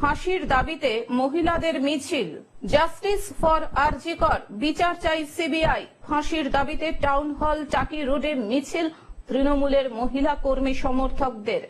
ফাঁসির দাবিতে মহিলাদের মিছিল। জাস্টিস ফর আরজিকর, বিচার চাই সিবিআই। ফাঁসির দাবিতে টাউন হল টাকি রোডে মিছিল তৃণমূলের মহিলা কর্মী সমর্থকদের।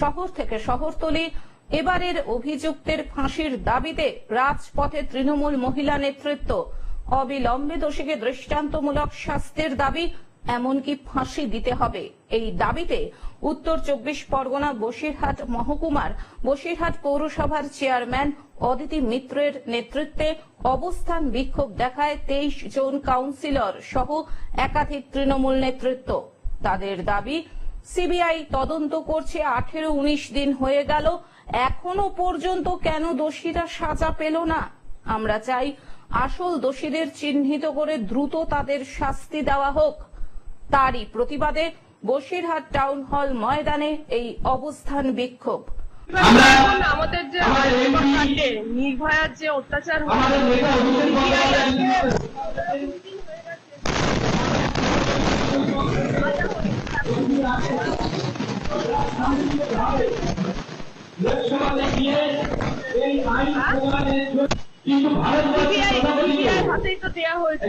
শহর থেকে শহরতলি, এবারের অভিযুক্তের ফাঁসির দাবিতে রাজপথে তৃণমূল মহিলা নেতৃত্ব। অবিলম্বে দোষীকে দৃষ্টান্তমূলক শাস্তির দাবি এমনকি ফাঁসি দিতে হবে। এই দাবিতে উত্তর চব্বিশ পরগনা বসিরহাট মহকুমার বসিরহাট পৌরসভার চেয়ারম্যান অদিতি মিত্রের নেতৃত্বে অবস্থান বিক্ষোভ দেখায় তেইশ জন কাউন্সিলর সহ একাধিক তৃণমূল নেতৃত্ব। তাদের দাবি, সিবিআই তদন্ত করছে আঠেরো উনিশ দিন হয়ে গেল, এখনও পর্যন্ত কেন দোষীরা সাজা পেল না? আমরা চাই আসল দোষীদের চিহ্নিত করে দ্রুত তাদের শাস্তি দেওয়া হোক। তারই প্রতিবাদে বসিরহাট টাউন হল ময়দানে এই অবস্থান বিক্ষোভ। আমাদের যে নির্ভয়ার যে অত্যাচার লোকসভাতে গিয়ে এই আইন কিন্তু ভারতবর্ষের প্রধানমন্ত্রী হাতেই তো দেয়া হয়েছে।